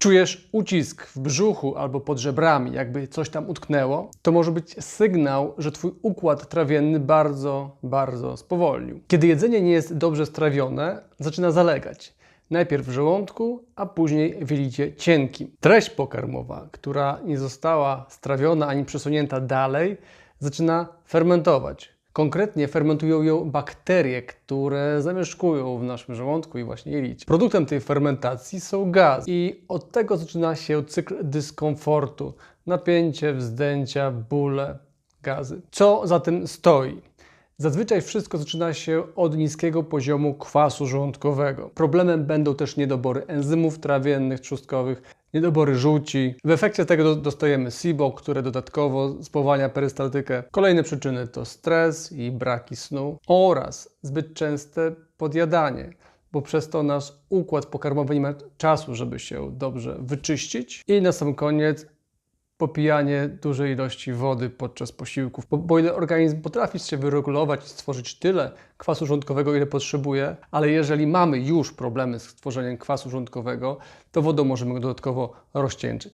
czujesz ucisk w brzuchu albo pod żebrami, jakby coś tam utknęło, to może być sygnał, że Twój układ trawienny bardzo, bardzo spowolnił. Kiedy jedzenie nie jest dobrze strawione, zaczyna zalegać. Najpierw w żołądku, a później w jelicie cienkim. Treść pokarmowa, która nie została strawiona ani przesunięta dalej, zaczyna fermentować. Konkretnie fermentują ją bakterie, które zamieszkują w naszym żołądku i właśnie jelicie. Produktem tej fermentacji są gazy i od tego zaczyna się cykl dyskomfortu. Napięcie, wzdęcia, bóle, gazy. Co za tym stoi? Zazwyczaj wszystko zaczyna się od niskiego poziomu kwasu żołądkowego. Problemem będą też niedobory enzymów trawiennych, trzustkowych, niedobory żółci. W efekcie tego do- dostajemy SIBO, które dodatkowo spowalnia perystaltykę. Kolejne przyczyny to stres i braki snu oraz zbyt częste podjadanie, bo przez to nasz układ pokarmowy nie ma czasu, żeby się dobrze wyczyścić. I na sam koniec popijanie dużej ilości wody podczas posiłków, bo, bo ile organizm potrafi się wyregulować i stworzyć tyle kwasu żołądkowego, ile potrzebuje, ale jeżeli mamy już problemy z tworzeniem kwasu żołądkowego, to wodą możemy go dodatkowo rozcieńczyć.